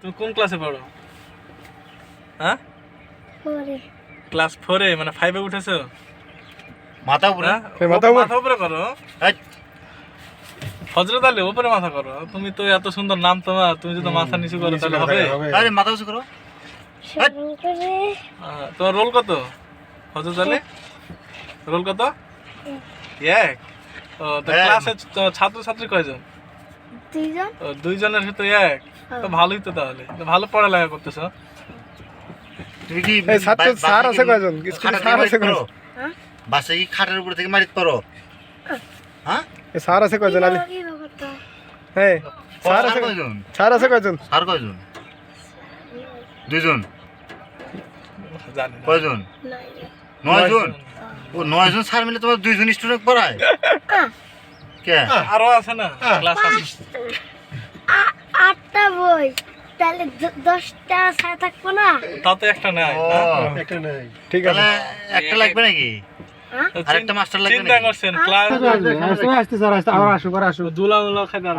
তুমি কোন ক্লাসে পড়ো? হ্যাঁ? ক্লাস ফোরে মানে ফাইভে উঠেছো? মাথা উপরে। হ্যাঁ? মাথা উপরে? করো। হজরত আলী উপরে মাথা করো। তুমি তো এত সুন্দর নাম তোমার তুমি যদি মাথা নিচু করো তাহলে হবে? আরে মাথা উঁচু করো। তোমার রোল কত? হজরত আলী? রোল কত? এক। ও তো এক। ক্লাসে ছাত্র ছাত্রী কয়জন? দুইজন ও, দুইজনের ভিতরে এক? তো ভালোই তো তাহলে। ভালো পড়ালেখা করতেছো। তুমি কি ছাত্র স্যার আছে কয়জন? স্কুলে স্যার আছে কয়জন? হ্যাঁ? বাসায় কি খাটের উপর থেকে মারিত পারো হ্যাঁ। এ স্যার আছে কয়জন? আলি হ্যাঁ স্যার আছে কয়জন? স্যার আছে কয়জন? স্যার কয়জন? দুইজন। কয়জন? নাই নয় জন ও নয় জন স্যার মিলে তোমার দুইজন স্টুডেন্ট পড়ায়? কে আরও আছে না ক্লাস আছে আটটা বই তাহলে দশটা থাকব না তাতে একটা নাই একটা নাই ঠিক আছে একটা লাগবে নাকি হ্যাঁ আরেকটা মাস্টার লাগবে চিন্তা করছেন ক্লাস আসতে স্যার আসতে আবার আসুক আর আসুক দুলা দুলা না।